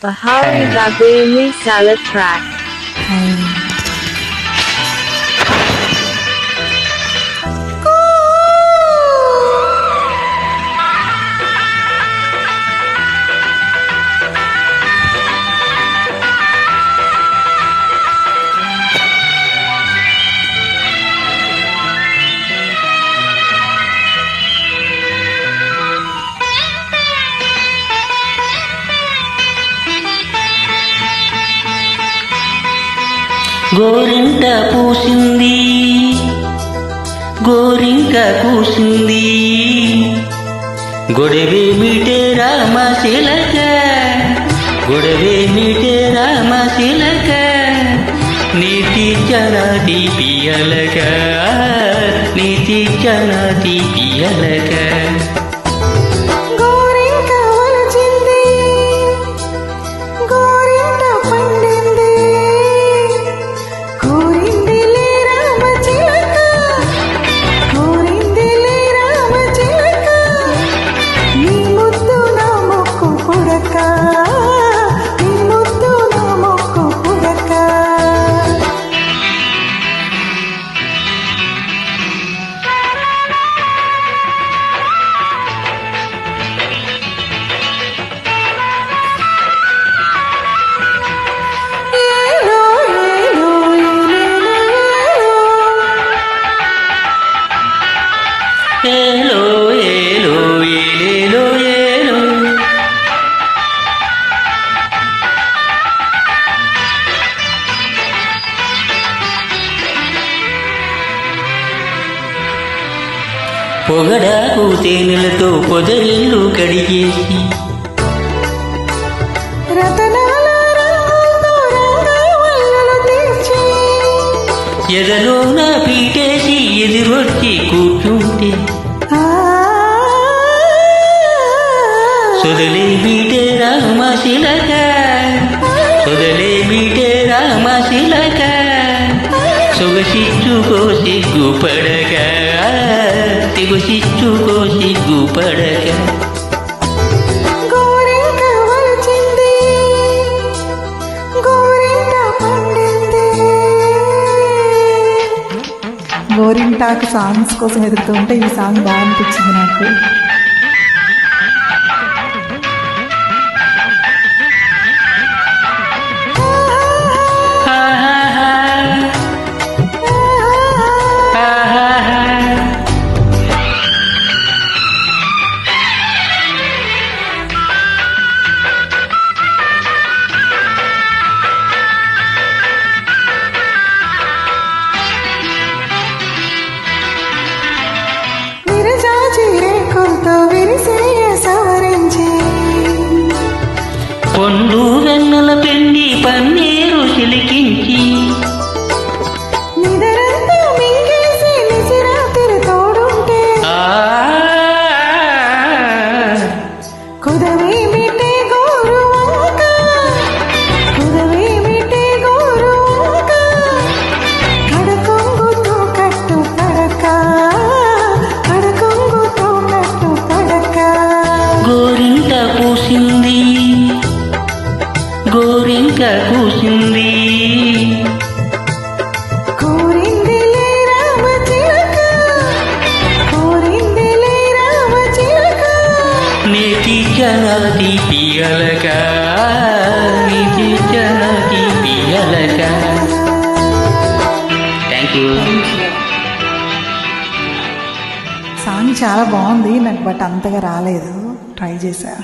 Bahari Babili Sala track. Um, గోరింట పూసింది. గోరింక కూసింది గొడవే మీటే రామ శిలక గొడవే మీటే రామ శిలక నీతి జనాది పియలక. నీతి జనాది పియలక. పొగడాకు తేనెలతో పొదరిల్లు కడిగేసి. ఎదలో నా పీటేసి ఎదురొచ్చి కూర్చుంటే. సొదలే బీటే రామ శిలక. సొదలే బీటే రామ శిలక. సొగసిచ్చుకో సిగ్గు సిగ్గు పడక. గోరింక గోరింటాకు సాంగ్స్ కోసం ఎదుగుతుంటే ఈ సాంగ్ బాగా అనిపించింది నాకు. ಒಂದು కూసింది. థ్యాంక్ యూ సాంగ్ చాలా బాగుంది నాకు బట్ అంతగా రాలేదు. ట్రై చేశా.